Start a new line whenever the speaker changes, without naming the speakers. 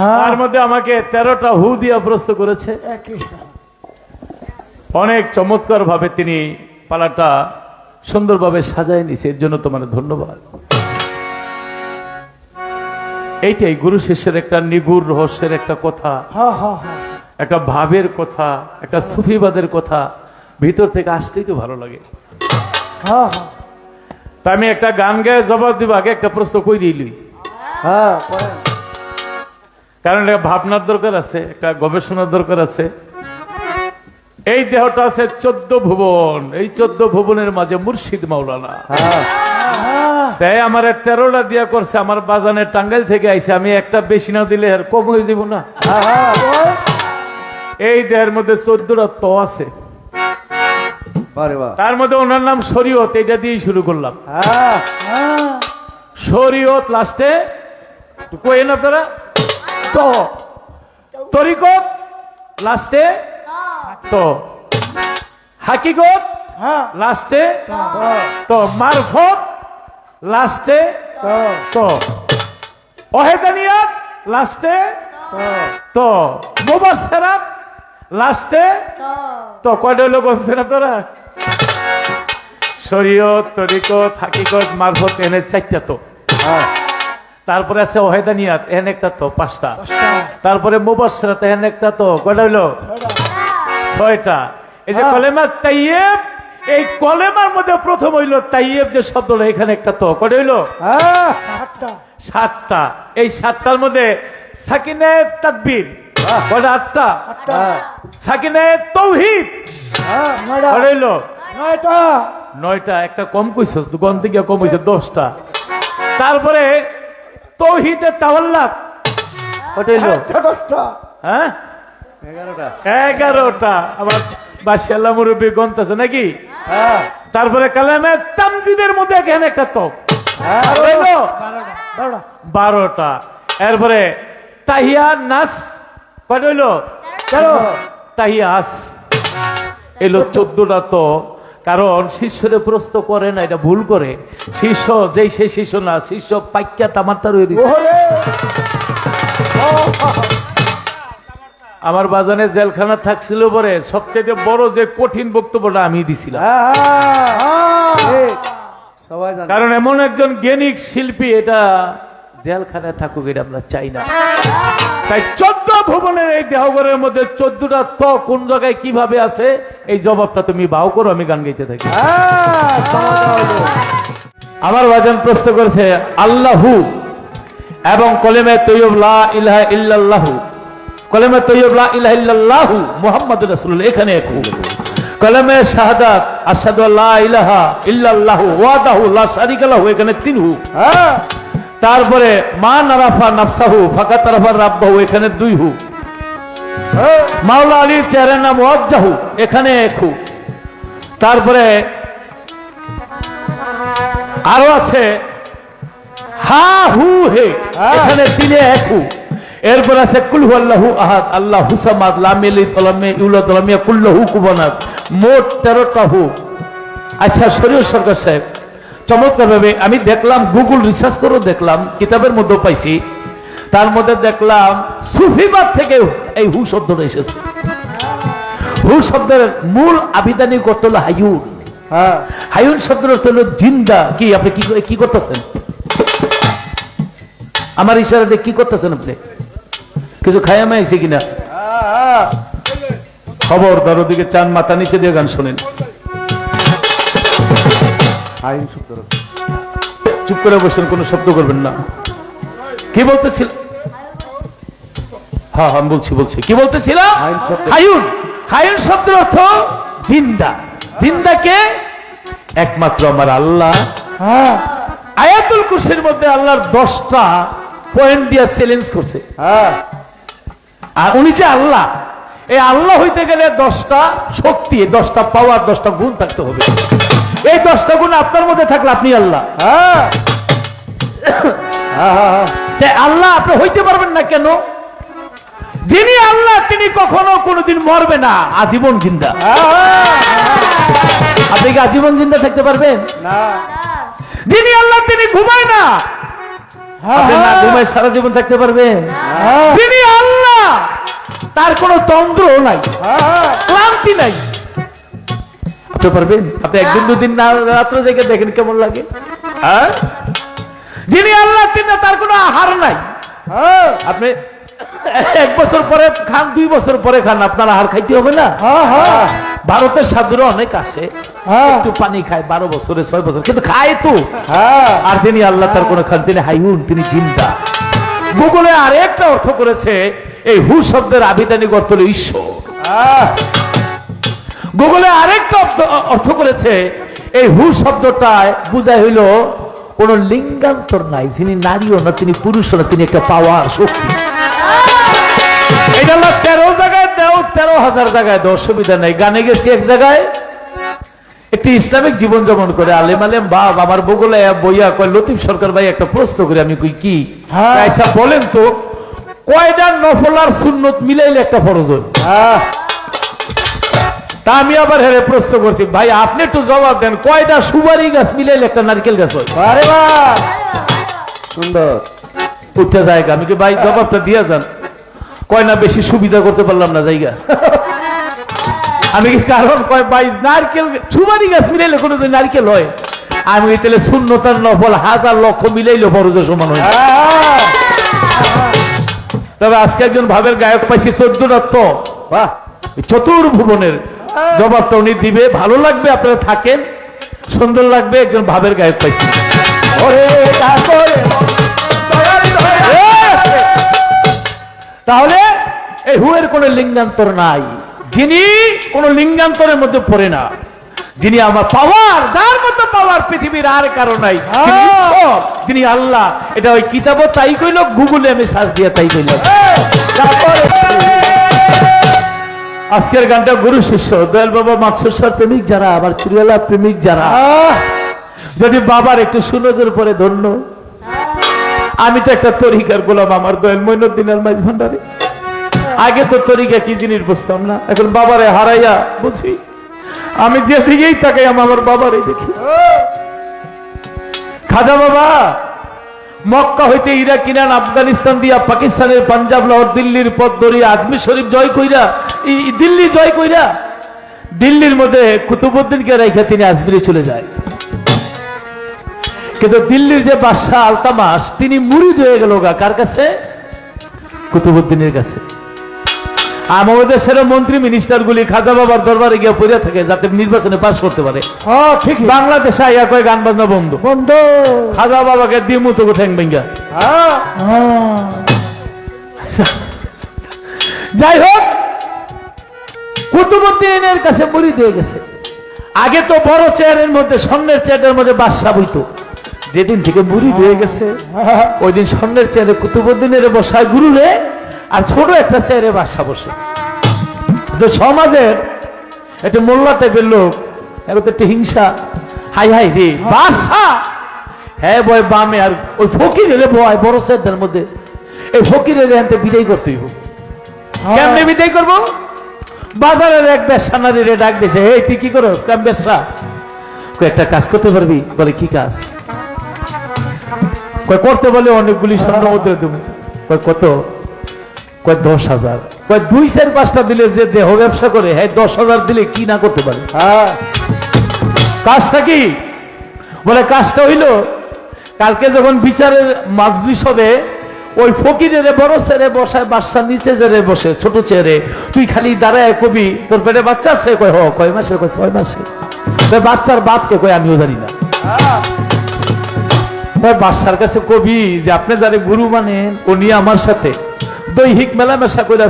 তার মধ্যে আমাকে তেরোটা হু দিয়া প্রস্তুত করেছে। অনেক চমৎকার ভাবে তিনি পালাটা সুন্দরভাবে সাজায় নিছে। এর জন্য তোমার ধন্যবাদ। এইটাই গুরু শিষ্যের একটা নিগুর রহস্যের একটা কথা।
হ্যাঁ হ্যাঁ হ্যাঁ
একটা ভাবের কথা একটা সুফিবাদের কথা ভিতর থেকে আসতেই তো ভালো লাগে।
হ্যাঁ হ্যাঁ
তা আমি একটা গান গায়ে জবাব দিব আগে একটা প্রশ্ন কই দিলি
হ্যাঁ।
কারণ এটা ভাবনার দরকার আছে একটা গবেষণার দরকার আছে। এই দেহটা আছে চোদ্দ ভুবন। এই চোদ্দ ভুবনের মাঝে মুর্শিদ মাওলানা। তাই আমার তেরোটা দিয়া করছে আমার বাজানের টাঙ্গাইল থেকে আইছে। আমি একটা বেশি না দিলে আর কম হয়ে দিব না। এই দেহের মধ্যে চোদ্দটা ত আছে। তার মধ্যে ওনার নাম শরীয়ত এটা দিয়েই শুরু করলাম।
হ্যাঁ।
শরীয়ত লাস্টে কইেন আপনারা? তো তরিকত লাস্টে তো। হাকিকত
হ্যাঁ।
লাস্টে
তো।
তো। মারফত লাস্টে
তো।
তো। অহেদানিয়াত লাস্টে
তো।
তো। মুবাসসারাত লাস্টে তো। কয়টা হলো বলছেন আপনারা? শরীয়ত তরিকত হাকিকত মারফত এনে চারটা তো।
হ্যাঁ।
তারপরে আছে ওহেদানিয়াত এন একটা তো পাঁচটা।
পাঁচটা।
তারপরে মুবাসসারাত এন একটা তো কয়টা হইল? ছয়টা। এই যে। কলেমা তাইয়েব এই কলেমার মধ্যে প্রথম হইল তাইয়েব যে শব্দটা এখানে একটা তো কয়টা হইল?
হ্যাঁ সাতটা।
সাতটা। এই সাতটার মধ্যে সাকিনে তাকবীর। কয়টা? আটটা।
আটটা।
সাকিনে তৌহিদ
হ্যাঁ
হইল?
নয়টা।
নয়টা একটা কম কইছস দোকান থেকে কম হয়েছে দশটা। তারপরে তৌহিদে তাওয়াল্লাত কয়টা
দশটা
হ্যাঁ?
এগারোটা।
এগারোটা। আবার বাসি আল্লাহ মুরব্বী গন্ত আছে নাকি?
হ্যাঁ।
তারপরে কালামে তামজিদের মধ্যে এখানে একটা তো
হ্যাঁ বারোটা।
এরপরে তাহিয়া নাস। কয়টা হইল?
তেরো।
তাহিয়াস এলো চোদ্দটা তো কারণ শিষ্যরে প্রশ্ন করে না এটা ভুল করে। শিষ্য যেই সেই শিষ্য না শিষ্য পাইকা তামারটা রয়ে
ও,
আমার বাজানে জেলখানা থাকছিল পরে সবচেয়ে বড় যে কঠিন বক্তব্যটা আমি দিছিলাম।
হ্যাঁ হ্যাঁ জানে।
কারণ এমন একজন জ্ঞানিক শিল্পী এটা জেলখানায় থাকুক এটা আমরা চাই না। তাই চোদ্দ ভুবনের এই দেহগরের মধ্যে চোদ্দটা ত কোন জায়গায় কীভাবে আছে? এই জবাবটা তুমি বাও করো আমি গান গাইতে থাকি।
হ্যাঁ।
আমার বাজান প্রশ্ন করেছে আল্লাহু এবং কলেমে তৈয়ব ইলাহা ইল্লাল্লাহু। কলেমে তৈয়ব লা ইলাহা ইল্লাল্লাহু মুহাম্মাদুর রাসূলুল্লাহ এখানে। কলেমে শাহাদাত আশহাদু আল্লা ইলাহা ইল্লাল্লাহু ওয়াহদাহু লা শারিকা লাহু এখানে তিন হু
হ্যাঁ।
তারপরে, মা নারাফা নাফসাহু, ফাকাত আরাফা রাব্বাহু, এখানে দুই হু। মাওলা আলীর চেহারের নাম ওয়াজ্জাহু, এখানে এক হু। তারপরে, আরও আছে, হা হু হে। এখানে তিনে এক হু। এরপর আছে, কুল আল্লাহু আহাদ, আল্লাহ হুসামাদ লামিলি তলামে ইউলা তলামিয়া কুল্লাহু কুবানাত, মোট তেরোটা হু। আচ্ছা শরীর সরকার সাহেব চমৎকার ভাবে আমি দেখলাম গুগল রিসার্চ করেও দেখলাম কিতাবের মধ্যে পাইছি। তার মধ্যে দেখলাম সুফিবাদ থেকে এই হু শব্দটা এসেছে। হু শব্দের মূল আবিধানিক অর্থ হলো হায়ুন
হ্যাঁ।
হায়ুন শব্দের অর্থ হলো জিন্দা। কি আপনি কি কি করতেছেন? আমার ইশারাতে কি করতেছেন আপনি? কিছু খাইয়া মাইছে কিনা?
হ্যাঁ।
খবরদার ওদিকে চান মাথা নিচে দিয়ে গান শোনেন।
আইন সূত্র
চুপ করে বসেন কোনো শব্দ করবেন না। কি বলতেছিল? হ্যাঁ হ্যাঁ আমি বলছি বলছি। কি বলতেছিলাম
হায়ুন
হায়ুন শব্দের অর্থ জিন্দা। জিন্দাকে একমাত্র আমার আল্লাহ।
হ্যাঁ।
আয়াতুল কুরসির মধ্যে আল্লাহর দশটা পয়েন্ট দিয়া চ্যালেঞ্জ করছে।
হ্যাঁ।
আর উনি যে আল্লাহ এই আল্লাহ হইতে গেলে দশটা শক্তি দশটা পাওয়ার দশটা গুণ থাকতে হবে। এই দশটা গুণ আপনার মধ্যে থাকলে আপনি আল্লাহ।
হ্যাঁ। হ্যাঁ হ্যাঁ
আল্লাহ আপনি হইতে পারবেন না কেন? যিনি আল্লাহ তিনি কখনো কোনোদিন মরবে না। আজীবন জিন্দা। আপনি কি আজীবন জিন্দা থাকতে পারবেন?
না।
যিনি আল্লাহ তিনি ঘুমায় না। ঘুমায় সারা জীবন থাকতে পারবেন। তিনি আল্লাহ তার কোনো তন্ত্র নাই। ক্লান্তি নাই। পারবেন আপনি একদিন দুদিন না রাত্র জেগে দেখেন কেমন লাগে। হ্যাঁ? যিনি আল্লাহ তিনি তার কোনো আহার নাই।
হ্যাঁ।
আপনি এক বছর পরে খান দুই বছর পরে খান আপনার আহার খাইতে হবে না?
হ্যাঁ।
ভারতের সাধুরা অনেক আছে। একটু পানি খায় বারো বছরে ছয় বছর। কিন্তু খায় তো। আর তিনি আল্লাহ তার কোনো খান তিনি হাইউন তিনি জিন্দা। গুগলে আরেকটা অর্থ করেছে এই হু শব্দের আবিধানিক অর্থ হলো ঈশ্বর। গুগলে আরেকটা অর্থ- অর্থ করেছে এই হু শব্দটায় বুঝায় হইল কোন লিঙ্গান্তর নাই যিনি নারীও না তিনি পুরুষও না তিনি একটা পাওয়ার শক্তি এটা হলো তেরো জায়গায় দেও তেরো হাজার জায়গায় দেও অসুবিধা নেই গানে গেছি এক জায়গায় একটি ইসলামিক জীবন যাপন করে আলেম আলেম বাপ আমার বগুলে বইয়া কয় লতিফ সরকার ভাই একটা প্রশ্ন করে আমি কই কি
হ্যাঁ।
আচ্ছা বলেন তো কয়টা নফল আর সুন্নত মিলাইলে একটা ফরজ হয়
হ্যাঁ।
তা আমি আবার হেরে প্রশ্ন করছি ভাই আপনি একটু জবাব দেন কয়টা সুপারি গাছ মিলাইলে একটা নারকেল গাছ হয়?
আরে বাহ। সুন্দর।
উঠতে জায়গা আমি কি ভাই জবাবটা দিয়ে যান? কয় না বেশি সুবিধা করতে পারলাম না জায়গা। আমি কি কারণ কয় ভাই নারকেল সুপারি গাছ মিলাইলে কোনো নারকেল হয়? আমি তাহলে শূন্যতার নফল হাজার লক্ষ মিলাইলে ফরজের সমান হয়?
হ্যাঁ।
তবে আজকে একজন ভাবের গায়ক পাইছি চোদ্দটা তো
চতুর
চতুর্ভুবনের জবাবটা উনি দিবে। ভালো লাগবে আপনারা থাকেন। সুন্দর লাগবে একজন ভাবের গায়ক পাইছি। তাহলে এই হুয়ের কোন লিঙ্গান্তর নাই। যিনি কোন লিঙ্গান্তরের মধ্যে পড়ে না। যিনি আমার পাওয়ার যার মতো পাওয়ার পৃথিবীর আর কারও নাই। যিনি যিনি আল্লাহ। এটা ওই কিতাবও তাই কইল গুগলে আমি সার্চ দিয়ে তাই কইল
তারপরে?
আজকের গানটা গুরু শিষ্য দয়াল বাবা মাকসুসার প্রেমিক যারা আমার চিরিয়ালা প্রেমিক যারা। যদি বাবার একটু সুনজর পরে ধন্য। আমি তো একটা তরিকার গোলাম আমার দয়াল মইনুদ্দিনের মাঝ ভান্ডারে আগে তো তরিকা কি জিনিস বুঝতাম না এখন বাবারে হারাইয়া বুঝি। আমি যে দিকেই তাকাই আমি আমার বাবারে দেখি। খাজা বাবা মক্কা হইতে ইরাক ইরান আফগানিস্তান দিয়া পাকিস্তানের পাঞ্জাব লাহোর দিল্লির পথ ধরিয়া আজমির শরীফ জয় কইরা দিল্লি জয় কইরা দিল্লির মধ্যে কুতুবুদ্দিনকে রেখে তিনি আজমিরে চলে যায়। কিন্তু দিল্লির যে বাদশাহ আলতামাস তিনি মুড়ি হয়ে গেল গা। কার কাছে? কুতুবুদ্দিনের কাছে। আমাদের দেশের মন্ত্রী মিনিস্টার গুলি খাজা বাবার দরবারে গিয়ে পড়ে থাকে যাতে নির্বাচনে পাশ করতে পারে।
হ্যাঁ ঠিকই।
বাংলাদেশে আইয়া কয় গান বাজনা বন্ধ।
বন্ধু।
খাজা বাবাকে দিয়ে মুতো ঠেং ভেঙ্গা।
হ্যাঁ।
যাই হোক কুতুবুদ্দিনের কাছে মুড়ি দিয়ে গেছে। আগে তো বড় চেয়ারের মধ্যে স্বর্ণের চেয়ারের মধ্যে বাদশা বইতো। যেদিন থেকে মুড়ি দিয়ে গেছে ওই দিন স্বর্ণের চেয়ারে কুতুবুদ্দিনের বসায় গুরুলে আর ছোট একটা চেয়ারে বাদশা বসে। তো সমাজের একটা মোল্লা টাইপের লোক এখন একটা হিংসা হাই হাই রে বাদশা হ্যাঁ বয় বামে আর ওই ফকির এলে বয় বড় চেয়ারটার মধ্যে এই ফকিরের এখানতে বিদায় করতেই হোক কেমনে বিদায় করব? বাজারের এক ব্যবসা নারীরে ডাক দিছে এই তুই কি করো কেম ব্যবসা একটা কাজ করতে পারবি? বলে কি কাজ? করতে বলে অনেকগুলি স্বর্ণ মুদ্রা কই কত? কয় দশ হাজার। কয় দুই চার পাঁচটা দিলে যে দেহ ব্যবসা করে হ্যাঁ দশ হাজার দিলে কি না করতে পারে?
হ্যাঁ।
কাজটা কি? বলে কাজটা হইল কালকে যখন বিচারের মাজলিস হবে ওই ফকিরের বড় ছেড়ে বসায় বাচ্চা নিচে জেরে বসে, ছোট চেয়ারে তুই খালি দাঁড়ায় কবি, তোর পেটে বাচ্চা আছে? কয়, হ, কয় মাসে, কয়, ছয় মাসে। বাচ্চার বাপকে কয়, আমিও জানি না। বাসার কাছে কবি যে, আপনি যারে গুরু মানেন, উনি আমার সাথে। দৈহিক মেলামেশা করে